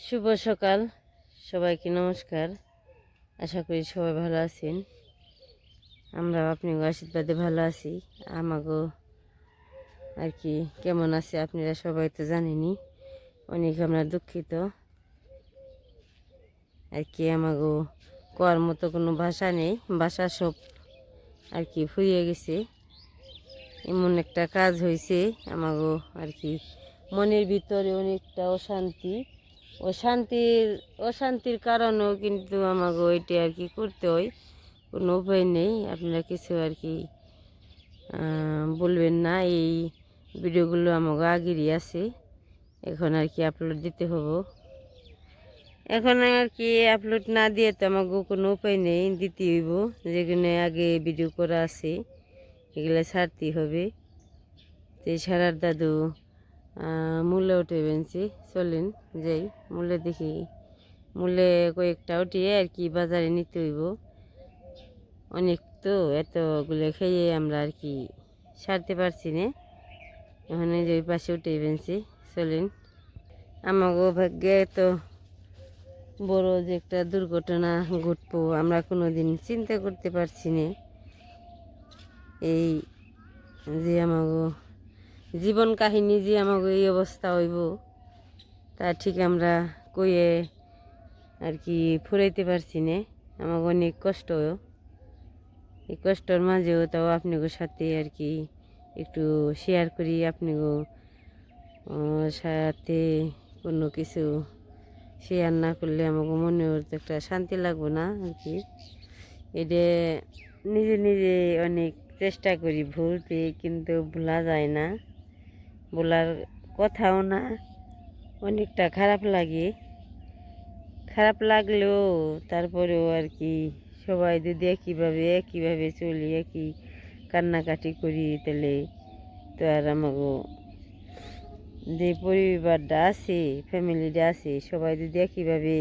শুভ সকাল। সবাইকে নমস্কার। আশা করি সবাই ভালো আছেন। আমরা আপনার আশীর্বাদে ভালো আছি। আমাগো আর কি, কেমন আছে আপনারা সবাই তো জানেনি অনেক আমরা দুঃখিত। আর কি, আমাগো কোয়ার মতো কোনো ভাষা নেই। ভাষা সব আর কি ফুরিয়ে গেছে। এমন একটা কাজ হয়েছে আমাগো আর কি মনের ভিতরে অনেকটা অশান্তি। অশান্তির অশান্তির কারণেও কিন্তু আমাকে ওইটা আর কি করতে হয়। কোনো উপায় নেই, আপনারা কিছু আর কি বলবেন না। এই ভিডিওগুলো আমাকে আগেরই আছে, এখন আর কি আপলোড দিতে হব। এখন আর কি আপলোড না দিয়ে তো আমাকে কোনো উপায় নেই দিতে হইব। যেখানে আগে ভিডিও করা আছে, এগুলো ছাড়তেই হবে। তো সারার দাদু মূল্যে উঠে বেঞ্চি চলেন যাই, মূল্যে দেখি। মূল্যে কয়েকটা উঠিয়ে আর কি বাজারে নিতে হইব। অনেক তো এতগুলো খেয়ে আমরা আর কি সারতে পারছি না। ওখানে যে পাশে উঠে বেঞ্চি চলেন। আমাকে ভাগ্যে তো বড় যে একটা দুর্ঘটনা ঘটবো আমরা কোনো দিন চিন্তা করতে পারছি না। এই যে আমাকে জীবন কাহিনী যে আমাকে এই অবস্থা হইব তা ঠিক আমরা কইয়ে আর কি ফুরাইতে পারছি না। আমাকে অনেক কষ্ট। এই কষ্টর মাঝেও তাও আপনাদের সাথে আর কি একটু শেয়ার করি আপনাগো আহ, সাথে কোনো কিছু শেয়ার না করলে আমাকে মনে তো একটা শান্তি লাগবো না আর কি। এটা নিজে নিজে অনেক চেষ্টা করি ভুলতে কিন্তু ভোলা যায় না। বলার কথাও না। অনেকটা খারাপ লাগে। খারাপ লাগলেও তারপরেও আর কি সবাই যদি একইভাবে একইভাবে চলি, একই কান্নাকাটি করি তাহলে তো আর আমাকে যে পরিবারটা আছে, ফ্যামিলিটা আছে, সবাই যদি একইভাবে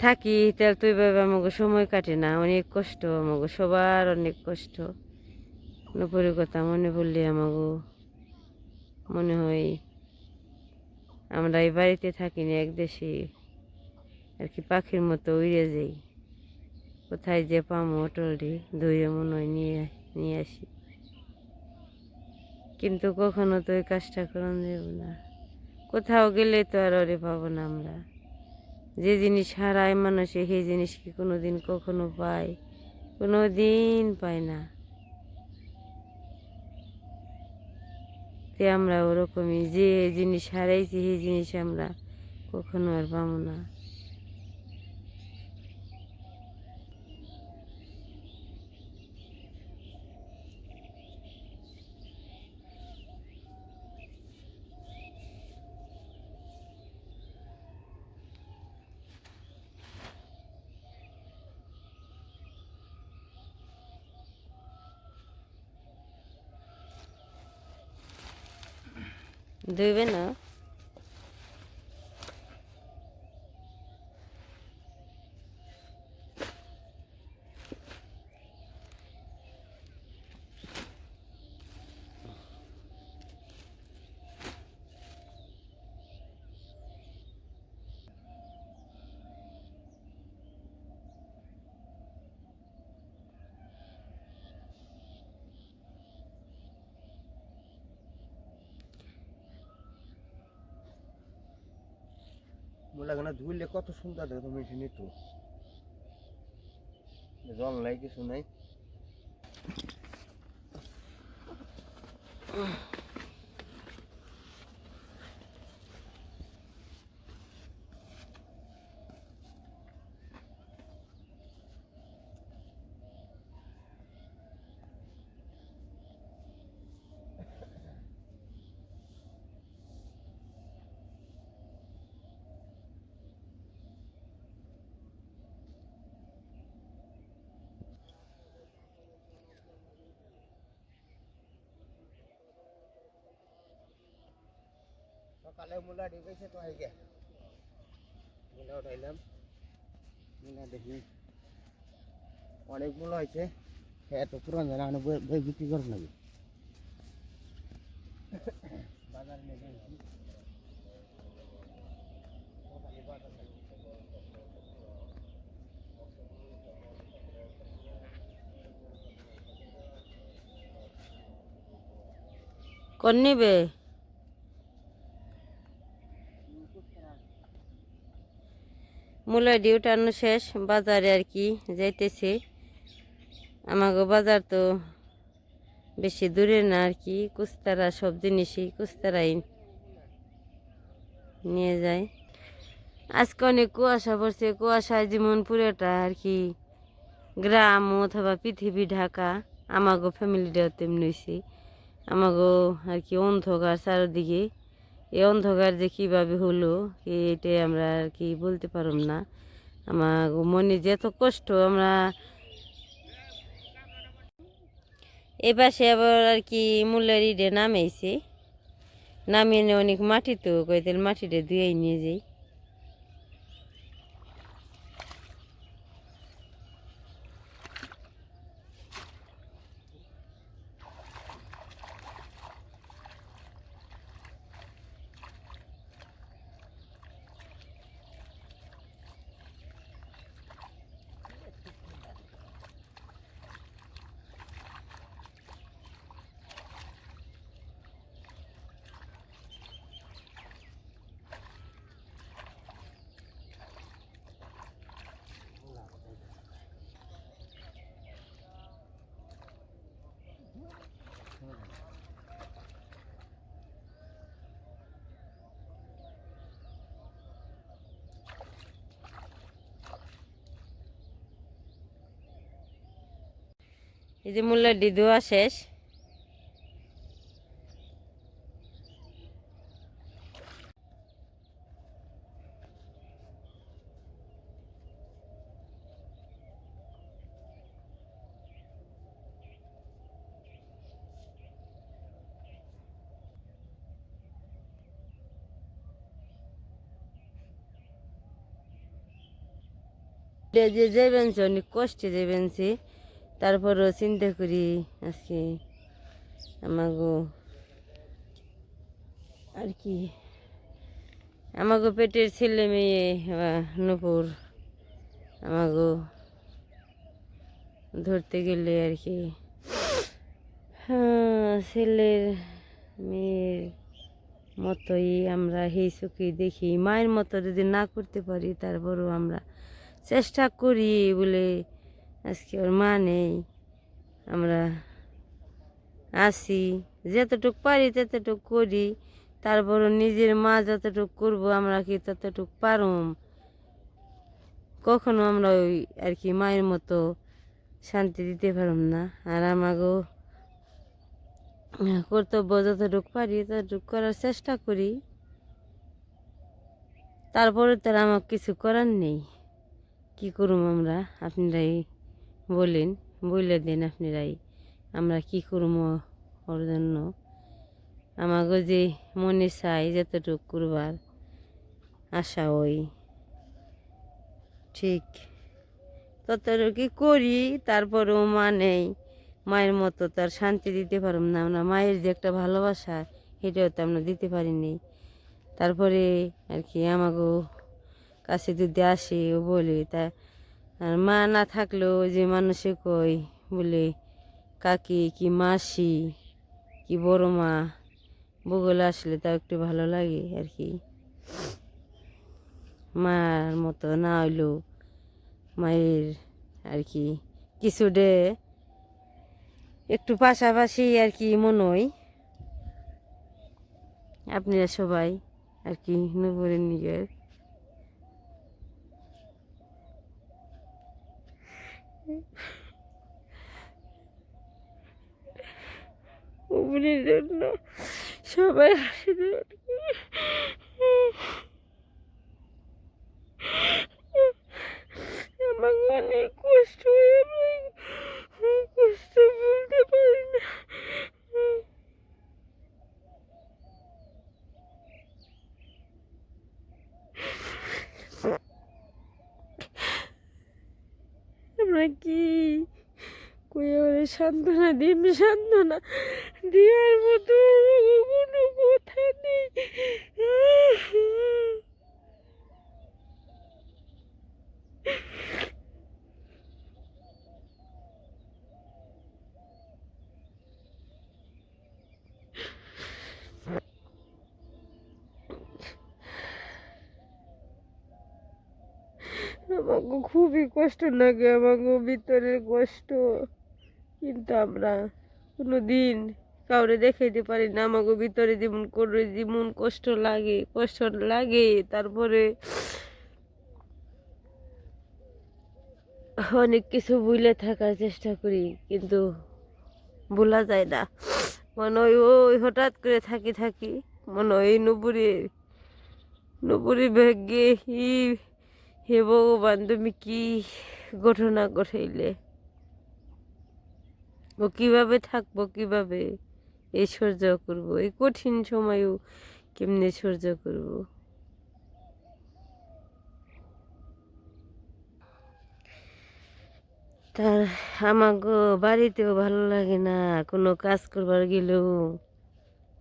থাকি তাহলে তো এইভাবে আমাকে সময় কাটে না। অনেক কষ্ট আমাকে সবার অনেক কষ্ট। নুপুরের কথা মনে পড়লে আমাকে মনে হয় আমরা এই বাড়িতে থাকি না এক দেশে। আর কি পাখির মতো উড়ে যাই। কোথায় যে পামো অটলটি ধুয়ে মনে হয় নিয়ে নিয়ে আসি। কিন্তু কখনো তো ওই কাজটা করন যাব না। কোথাও গেলে তো আর ওরে পাবো না আমরা। যে জিনিস হারায় মানুষে, সেই জিনিস কি কোনো দিন কখনো পায়? কোনো দিন পায় না। তে আমরা ওরকমই? যে জিনিস হারাইছি সেই জিনিস আমরা কখনো আর পাবো না। ধুইবে না। মোলাগানা ধুইলে কত সুন্দর দেখো এখানে তো। জল নাই কিছু নাই। সকালে মূলা ঢুকেছে তো হয়ে গিয়া মূলা উঠাইলাম। মূলা দেখি অনেক মূলা হয়েছে এত পুরান জানা অনেক বই বিক্রি করব নাকি? বাজারে নিয়ে যাই কন্যা দিয়ে উঠানো শেষ, বাজারে আর কি যাইতেছে। আমাগো বাজার তো বেশি দূরে না আর কি, কুস্তারা সব জিনিসই কুস্তারাই নিয়ে যায়। আজকে অনেক কুয়াশা পড়ছে কুয়াশায় যেমন পুরোটা আর কি, গ্রাম অথবা পৃথিবী, ঢাকা, আমাগো ফ্যামিলিটাও তেমনি আমাগো আর কি অন্ধকার চারদিকে। এই অন্ধকার যে কীভাবে হলো, এটাই আমরা আর কি বলতে পারব না। আমার মনে যে এত কষ্ট, আমরা এপাশে পাশে আবার আর কি মূল্যের ইডে নামেছি নামিয়ে অনেক মাটি তো কয়েদের মাটিটা ধুয়েই নিয়ে যাই। এই যে মূল্যের ধোয়া শেষ। যে যে সে অনেক কষ্টে যাবেন সে তারপরও চিন্তা করি আজকে আমাগো আর কি আমাগো পেটের ছেলে মেয়ে নূপুর আমাগো ধরতে গেলে আর কি হ্যাঁ, ছেলের মেয়ের মতোই আমরা সেই চোখে দেখি মায়ের মতো যদি না করতে পারি তারপরও আমরা চেষ্টা করি বলে আজকে ওর মা নেই। আমরা আসি যতটুক পারি ততটুক করি। তারপরও নিজের মা যতটুক করব, আমরা কি ততটুক পারুম? কখনো আমরা ওই আর কি মায়ের মতো শান্তি দিতে পারুম না। আর আমাকেও কর্তব্য যতটুক পারি ততটুক করার চেষ্টা করি। তারপরে তার আমার কিছু করার নেই। কি করুম আমরা? আপনারাই বলেন বলে দেন আপনারাই আমরা কি করুম ওর জন্য? আমাকে যে মনে চাই যতটুকু করবার, আশা ওই। ঠিক ততটুকু করি, তারপরেও মা নেই, মায়ের মতো তার শান্তি দিতে পারব না আমরা। মায়ের যে একটা ভালোবাসা, সেটাও তো আমরা দিতে পারিনি। তারপরে আর কি আমাকে কাছে যদি আসে ও বলে, তা আর মা না থাকলেও যে মানুষে কই বলে, কাকি কি মাসি, কি বড় মা, বগলে আসলে তাও একটু ভালো লাগে আর কি। মার মতো না হইলেও মায়ের আর কি। কিছু ডে একটু পাশাপাশি আর কি মনে হয় আপনারা সবাই আর কি নগরের নিজের উপরের জন্য সবাই আশীর্বাদ আমাকে অনেক কষ্ট হয়ে কই ওরে সান্ত্বনা দিম সান্ত্বনা। দেওয়ার মতো কোনো কথা নেই? আমাকে খুবই কষ্ট লাগে আমাকে ভিতরের কষ্ট। কিন্তু আমরা কোনো দিন কাউরে দেখাইতে পারি না। আমাকে ভিতরে যেমন করে যেমন কষ্ট লাগে কষ্ট লাগে, তারপরে অনেক কিছু ভুলে থাকার চেষ্টা করি, কিন্তু ভোলা যায় না। মনে হয় ওই হঠাৎ করে থাকি থাকি, মনে হয় নুপুরে নুপুরি ভাগ্যে ই হে ভগবান, তুমি কি ঘটনা ঘটাইলে? কীভাবে থাকব, কীভাবে? এই সহ্য করব। এই কঠিন সময়ও কেমনে সহ্য করব? তার আমাকে বাড়িতেও ভালো লাগে না, কোনো কাজ করবার গেলেও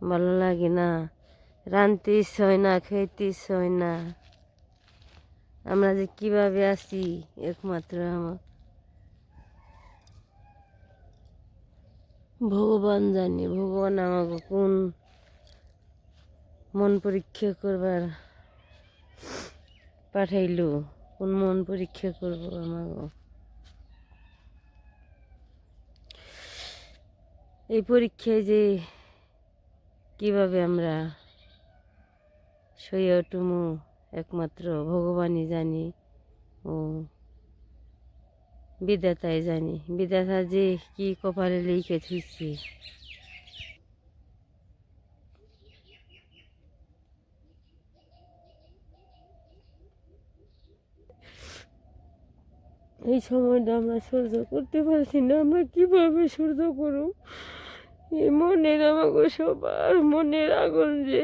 ভালো লাগে না ইচ্ছে হয় না খেতে হয় না। আমরা যে কীভাবে আছি, একমাত্র আমার ভগবান জানি, ভগবান আমাকে কোন মন পরীক্ষা করবার পাঠাইলো, কোন মন পরীক্ষা করব আমাকে? এই পরীক্ষায় যে কীভাবে আমরা সইয়া উঠুমু একমাত্র ভগবানই জানি ও বিধাতাই জানি। বিধাতা যে কি কপালে লিখে থুইছে। এই সময়টা আমরা সহ্য করতে পারছি না। আমরা কীভাবে সহ্য করব? এই মনের আমাকে সবার মনের আগুন যে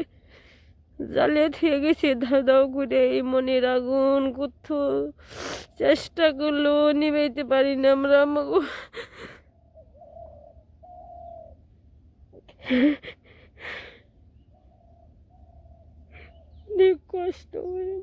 জ্বালিয়ে থেকে গেছে দাও করে এই মনের আগুন কোথাও চেষ্টা করল, নিবাইতে পারি না আমরা আমাকে কষ্ট হয়ে